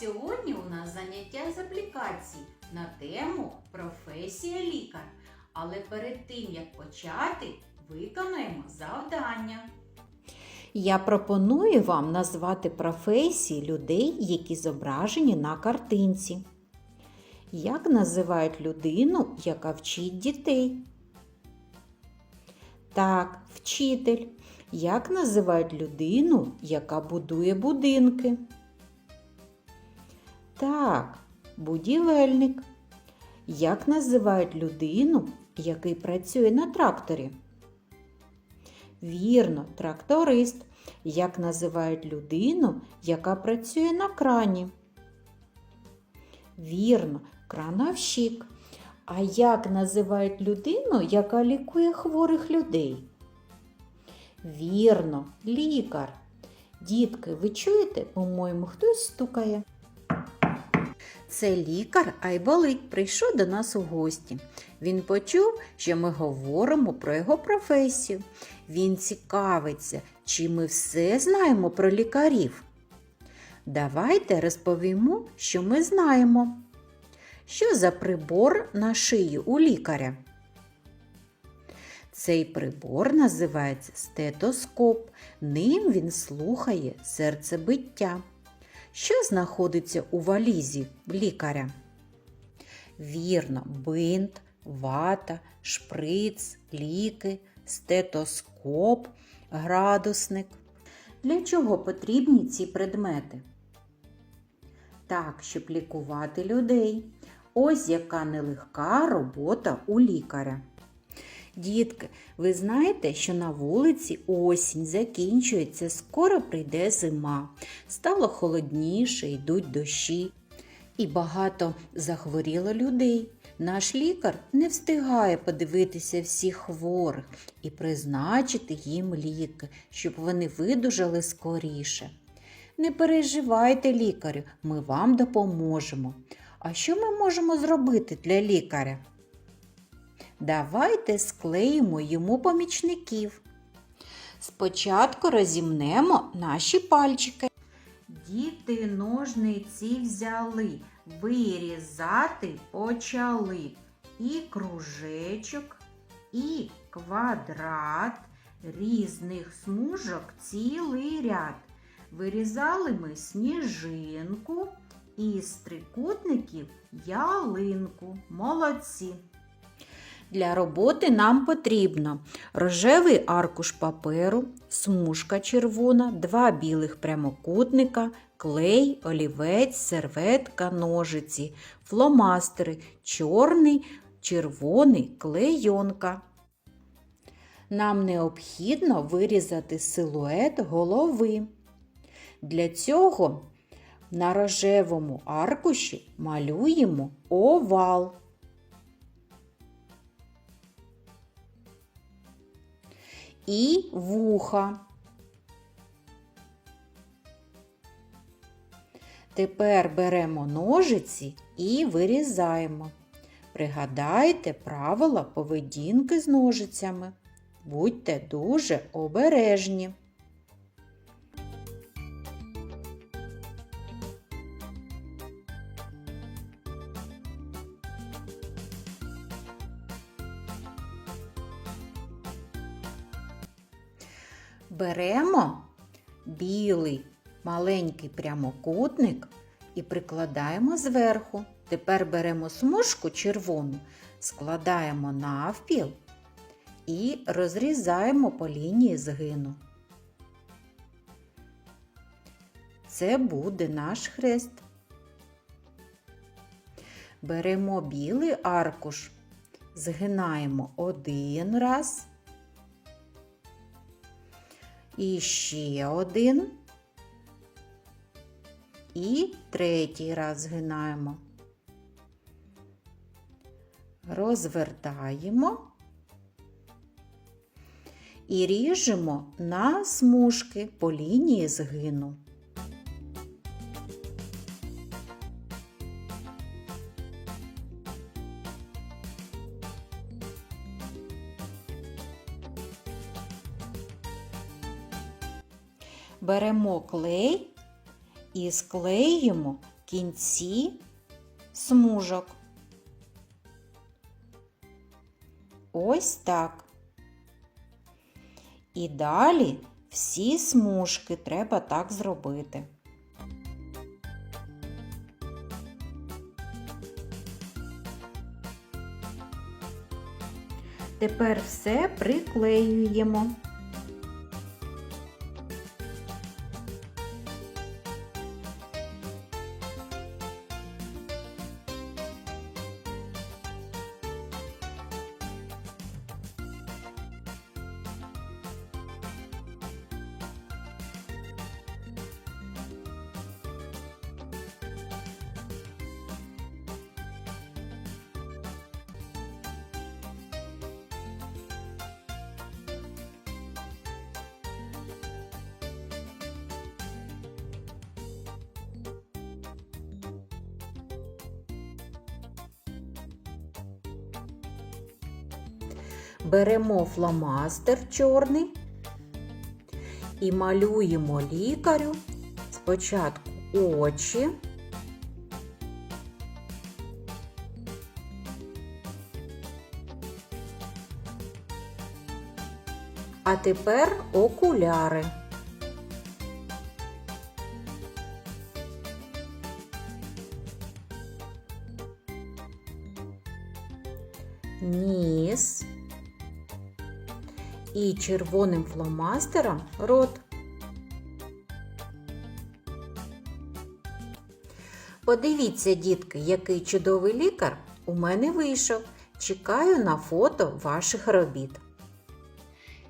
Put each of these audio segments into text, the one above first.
Сьогодні у нас заняття з аплікацій на тему професія лікар. Але перед тим як почати, виконаємо завдання. Я пропоную вам назвати професії людей, які зображені на картинці. Як називають людину, яка вчить дітей? Так, вчитель. Як називають людину, яка будує будинки? Так, будівельник. Як називають людину, який працює на тракторі? Вірно, тракторист. Як називають людину, яка працює на крані? Вірно, крановщик. А як називають людину, яка лікує хворих людей? Вірно, лікар. Дітки, ви чуєте, по-моєму, хтось стукає. Це лікар Айболит прийшов до нас у гості. Він почув, що ми говоримо про його професію. Він цікавиться, чи ми все знаємо про лікарів. Давайте розповімо, що ми знаємо. Що за прибор на шиї у лікаря? Цей прибор називається стетоскоп. Ним він слухає серцебиття. Що знаходиться у валізі лікаря? Вірно, бинт, вата, шприц, ліки, стетоскоп, градусник. Для чого потрібні ці предмети? Так, щоб лікувати людей. Ось яка нелегка робота у лікаря. Дітки, ви знаєте, що на вулиці осінь закінчується, скоро прийде зима. Стало холодніше, йдуть дощі. І багато захворіло людей. Наш лікар не встигає подивитися всіх хворих і призначити їм ліки, щоб вони видужали скоріше. Не переживайте, лікарю, ми вам допоможемо. А що ми можемо зробити для лікаря? Давайте склеїмо йому помічників. Спочатку розімнемо наші пальчики. Діти ножниці взяли, вирізати почали і кружечок, і квадрат, різних смужок цілий ряд. Вирізали ми сніжинку і з трикутників ялинку. Молодці! Для роботи нам потрібно рожевий аркуш паперу, смужка червона, два білих прямокутника, клей, олівець, серветка, ножиці, фломастери, чорний, червоний, клейонка. Нам необхідно вирізати силует голови. Для цього на рожевому аркуші малюємо овал. І вуха. Тепер беремо ножиці і вирізаємо. Пригадайте правила поведінки з ножицями. Будьте дуже обережні. Беремо білий маленький прямокутник і прикладаємо зверху. Тепер беремо смужку червону, складаємо навпіл і розрізаємо по лінії згину. Це буде наш хрест. Беремо білий аркуш, згинаємо один раз. І ще один. І третій раз згинаємо. Розвертаємо і ріжемо на смужки по лінії згину. Беремо клей і склеїмо кінці смужок. Ось так. І далі всі смужки треба так зробити. Тепер все приклеюємо. Беремо фломастер чорний і малюємо лікарю спочатку очі. А тепер окуляри. Ніс і червоним фломастером рот. Подивіться, дітки, який чудовий лікар у мене вийшов. Чекаю на фото ваших робіт.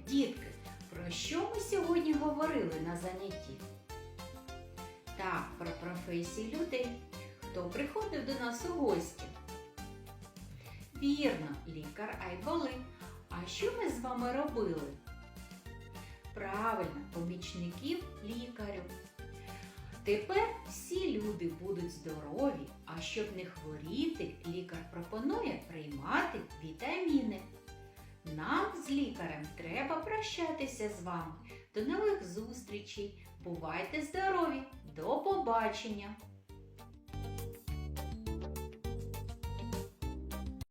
Дітки, про що ми сьогодні говорили на занятті? Так, про професії людей. Хто приходив до нас у гості? Вірно, лікар Айболит. А що ми з вами робили? Правильно, помічників лікарю. Тепер всі люди будуть здорові, а щоб не хворіти, лікар пропонує приймати вітаміни. Нам з лікарем треба прощатися з вами. До нових зустрічей. Бувайте здорові! До побачення!